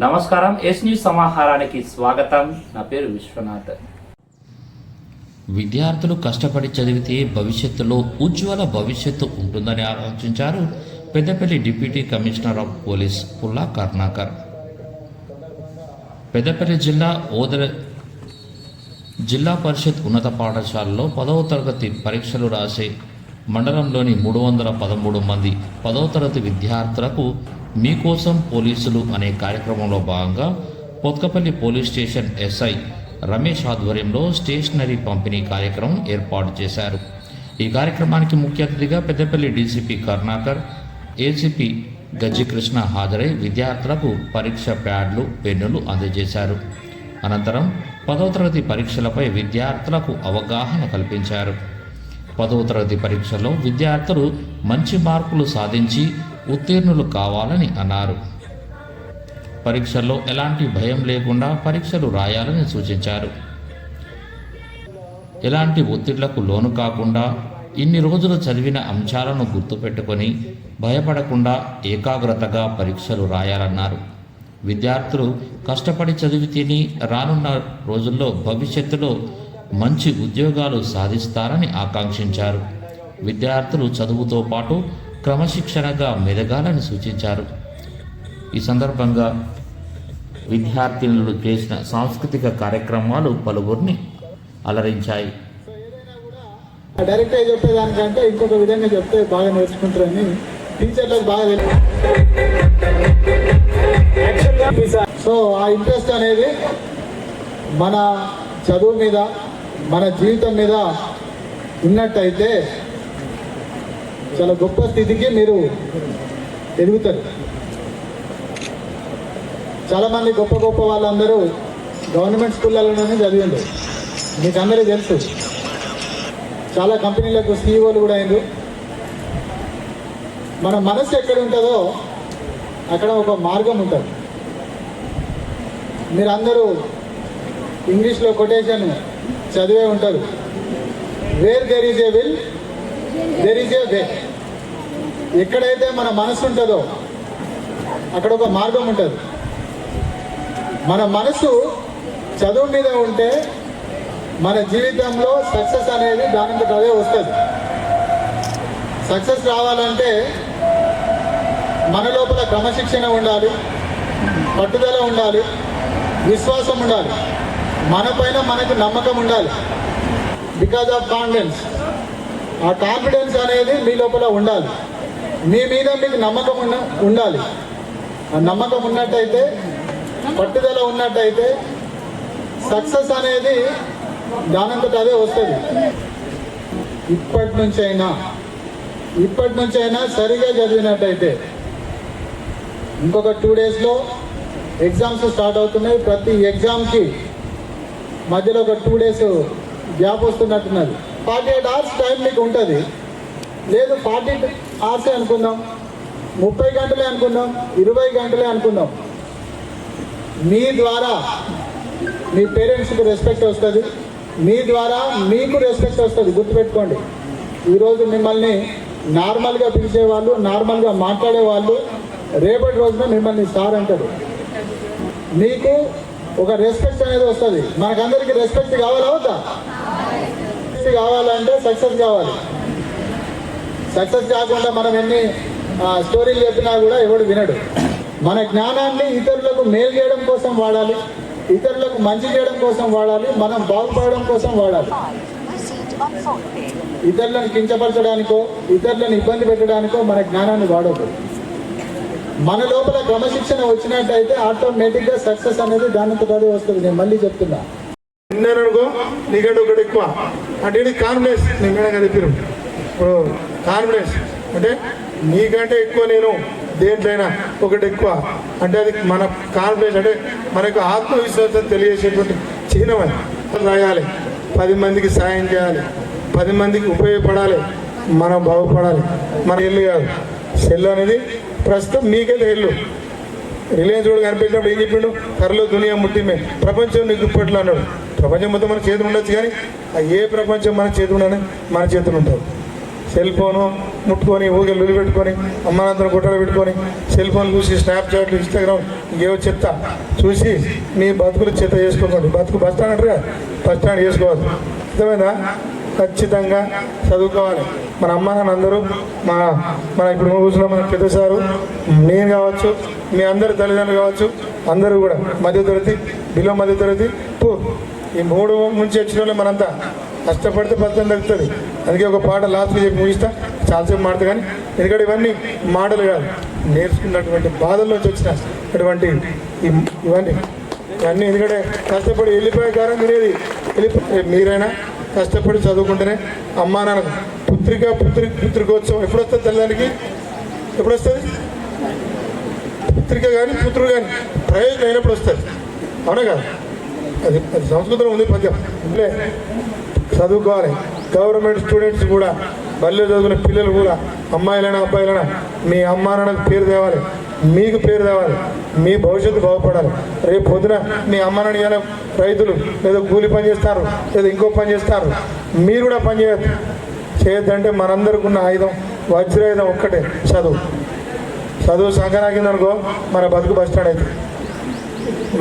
నమస్కారం yes news సమాహారానికి స్వాగతం. నా పేరు విశ్వనాథ్. విద్యార్థులు కష్టపడి చదివితే భవిష్యత్తులో ఉజ్వల భవిష్యత్తు ఉంటుందని ఆలోచించారు Peddapalli deputy commissioner of police Pulla Karnakar. Peddapalli జిల్లా ఓదర జిల్లా పరిషత్ ఉన్నత పాఠశాలలో పదవ తరగతి పరీక్షలు రాసే మండలంలోని మూడు వందల పదమూడు మంది పదో తరగతి విద్యార్థులకు మీకోసం పోలీసులు అనే కార్యక్రమంలో భాగంగా Pothkapalli police station SI Ramesh ఆధ్వర్యంలో స్టేషనరీ పంపిణీ కార్యక్రమం ఏర్పాటు చేశారు. ఈ కార్యక్రమానికి ముఖ్య అతిథిగా పెద్దపల్లి డీసీపీ కరుణాకర్ ఏసీపీ గజ్జికృష్ణ హాజరై విద్యార్థులకు పరీక్ష ప్యాడ్లు పెన్నులు అందజేశారు. అనంతరం పదవ తరగతి పరీక్షలపై విద్యార్థులకు అవగాహన కల్పించారు. పదవ తరగతి పరీక్షలో విద్యార్థులు మంచి మార్కులు సాధించి ఉత్తీర్ణులు కావాలని అన్నారు. పరీక్షల్లో ఎలాంటి భయం లేకుండా పరీక్షలు రాయాలని సూచించారు. ఎలాంటి ఒత్తిళ్ళకు లోను కాకుండా ఇన్ని రోజులు చదివిన అంశాలను గుర్తుపెట్టుకొని భయపడకుండా ఏకాగ్రతగా పరీక్షలు రాయాలన్నారు. విద్యార్థులు కష్టపడి చదివితేని రానున్న రోజుల్లో భవిష్యత్తులో మంచి ఉద్యోగాలు సాధిస్తారని ఆకాంక్షించారు. విద్యార్థులు చదువుతో పాటు క్రమశిక్షణగా మెదగాలని సూచించారు. ఈ సందర్భంగా విద్యార్థినులు చేసిన సాంస్కృతిక కార్యక్రమాలు పలువురిని అలరించాయి. డైరెక్ట్గా చెప్పేదానికంటే ఇంకొక విధంగా చెప్తే బాగా నేర్చుకుంటారని టీచర్లకు బాగా సో ఆ ఇంట్రెస్ట్ అనేది మన చదువు మీద మన జీవితం మీద ఉన్నట్టయితే చాలా గొప్ప స్థితికి మీరు ఎదుగుతారు. చాలా మంది గొప్ప గొప్ప వాళ్ళందరూ గవర్నమెంట్ స్కూళ్ళలోనే చదివిండు మీకు అందరూ తెలుసు. చాలా కంపెనీలకు సీఈఓలు కూడా అయింది మన మనసు ఎక్కడ ఉంటుందో అక్కడ ఒక మార్గం ఉంటుంది. మీరందరూ ఇంగ్లీష్లో కొటేషన్ చదివే ఉంటారు. Where there is a will there is a way ఎక్కడైతే మన మనసు ఉంటుందో అక్కడ ఒక మార్గం ఉంటుంది. మన మనసు చదువు మీద ఉంటే మన జీవితంలో సక్సెస్ అనేది దానికి అదే వస్తుంది. సక్సెస్ రావాలంటే మన లోపల క్రమశిక్షణ ఉండాలి పట్టుదల ఉండాలి విశ్వాసం ఉండాలి. మన పైన మనకు నమ్మకం ఉండాలి. బికాజ్ ఆఫ్ కాన్ఫిడెన్స్ ఆ కాన్ఫిడెన్స్ అనేది మీ లోపల ఉండాలి. మీ మీద మీకు నమ్మకం ఉన్న ఉండాలి. ఆ నమ్మకం ఉన్నట్టయితే పట్టుదల ఉన్నట్టయితే సక్సెస్ అనేది దానంతట అదే వస్తుంది. ఇప్పటి నుంచి అయినా ఇప్పటి నుంచి అయినా సరిగా చదివినట్టయితే ఇంకొక టూ డేస్లో ఎగ్జామ్స్ స్టార్ట్ అవుతున్నాయి. ప్రతి ఎగ్జామ్కి మధ్యలో ఒక టూ డేస్ గ్యాప్ వస్తున్నట్టున్నది. ఫార్టీ ఎయిట్ అవర్స్ టైం మీకు ఉంటుంది. లేదు ఫార్టీ అవర్సే అనుకుందాం. ముప్పై గంటలే అనుకుందాం. ఇరవై గంటలే అనుకుందాం. మీ ద్వారా మీ పేరెంట్స్కి రెస్పెక్ట్ వస్తుంది. మీ ద్వారా మీకు రెస్పెక్ట్ వస్తుంది. గుర్తుపెట్టుకోండి. ఈరోజు మిమ్మల్ని నార్మల్గా పిలిచేవాళ్ళు నార్మల్గా మాట్లాడే వాళ్ళు రేపటి రోజున మిమ్మల్ని సార్ అంటారు. మీకు ఒక రెస్పెక్ట్ అనేది వస్తుంది. మనకందరికి రెస్పెక్ట్ కావాలా వద్దా? రెస్పెక్ట్ కావాలంటే సక్సెస్ కావాలి. సక్సెస్ కాకుండా మనం ఎన్ని స్టోరీలు చెప్పినా కూడా ఎవడు వినడు. మన జ్ఞానాన్ని ఇతరులకు మేలు చేయడం కోసం వాడాలి. ఇతరులకు మంచి చేయడం కోసం వాడాలి. మనం బాగుపడడం కోసం వాడాలి. ఇతరులను కించపరచడానికో ఇతరులను ఇబ్బంది పెట్టడానికో మన జ్ఞానాన్ని వాడకూడదు మన లోపల క్రమశిక్షణ వచ్చినట్టయితే ఆటోమేటిక్గా సక్సెస్ అనేది దానితో అదే వస్తుంది. నేను మళ్ళీ చెప్తున్నా. అనుకో నీకంటే ఒకటి ఎక్కువ. అంటే ఇది కాన్ఫిడెన్స్ నేను మేడం చెప్పారు ఇప్పుడు కాన్ఫిడెన్స్. అంటే నీకంటే ఎక్కువ నేను దేంట్లైనా ఒకటి ఎక్కువ. అంటే అది మన కాన్ఫిడెన్స్ అంటే మనకు ఆత్మవిశ్వాసం తెలియజేసేటువంటి చిహ్నమని రాయాలి. పది మందికి సాయం చేయాలి. పది మందికి ఉపయోగపడాలి. మనం బాగుపడాలి. మన ఇల్లు కాదు. సెల్ అనేది ప్రస్తుతం మీకే ఇల్లు రిలయన్స్ కూడా కనిపించినప్పుడు ఏం చెప్పిండు? కర్రలో దునియా ముట్టిమే ప్రపంచం నీకు ఇప్పట్లో అన్నాడు. ప్రపంచం మొత్తం మన చేతులు ఉండొచ్చు కానీ ఆ ఏ ప్రపంచం మన చేతులు ఉండని మన చేతులు ఉంటుంది. సెల్ ఫోను ముట్టుకొని ఊగే లొలి పెట్టుకొని అమ్మానంతరం గుట్టలు పెట్టుకొని సెల్ ఫోన్ చూసి స్నాప్చాట్లు ఇన్స్టాగ్రామ్ ఏవో చెత్త చూసి మీ బతుకులు చెత్త చేసుకోకండి. బతుకు బస్ స్టాండ్ అంటారు కదా? బస్ స్టాండ్ చేసుకోవద్దు అర్థమైందా? ఖచ్చితంగా చదువుకోవాలి. మన అమ్మానాన్న అందరూ మా మన ఇప్పుడు కూర్చున్న మన పెద్ద సారు నేను కావచ్చు మీ అందరు తల్లిదండ్రులు కావచ్చు అందరూ కూడా మధ్యతరగతి బిలో మధ్యతరగతి పో. ఈ మూడు నుంచి వచ్చిన వాళ్ళు మనంతా కష్టపడితే ఫలితం తగ్గుతుంది అందుకే ఒక పాట లాస్ట్కి చెప్పి ముగిస్తా. చాలాసేపు మాడతా కానీ ఎందుకంటే ఇవన్నీ మాటలు కాదు. నేర్చుకున్నటువంటి బాధల్లోంచి వచ్చిన అటువంటి ఇవన్నీ. ఇవన్నీ ఎందుకంటే కష్టపడి వెళ్ళిపోయే కారణం తినేది వెళ్ళిపోయి మీరైనా కష్టపడి చదువుకుంటేనే అమ్మా నాన్న పుత్రిక పుత్రి పుత్రికోత్సవం ఎప్పుడు వస్తుంది ఎప్పుడొస్తుంది? ఎప్పుడు వస్తుంది పుత్రిక కానీ పుత్రుడు కానీ ప్రయోజనం అయినప్పుడు వస్తుంది అవునా కదా? అది అది సంస్కృతంలో ఉంది పద్యం. ఇట్లే చదువుకోవాలి. గవర్నమెంట్ స్టూడెంట్స్ కూడా బల్లె చదువుకునే పిల్లలు కూడా అమ్మాయిలైనా అబ్బాయిలైనా మీ అమ్మా నాన్నకు పేరు తేవాలి. మీకు పేరు తేవాలి. మీ భవిష్యత్తు బాగుపడాలి. రేపు పొద్దున మీ అమ్మ నాన్న రైతులు లేదా కూలి పని చేస్తారు లేదా ఇంకో పని చేస్తారు మీరు కూడా పని చేయొద్దు. చేయొద్దంటే మనందరికి ఉన్న ఆయుధం వజ్రాయుధం ఒక్కటే. చదువు. చదువు సంకరాకిందనుకో మన బతుకు బస్ స్టాండ్ అవుతుంది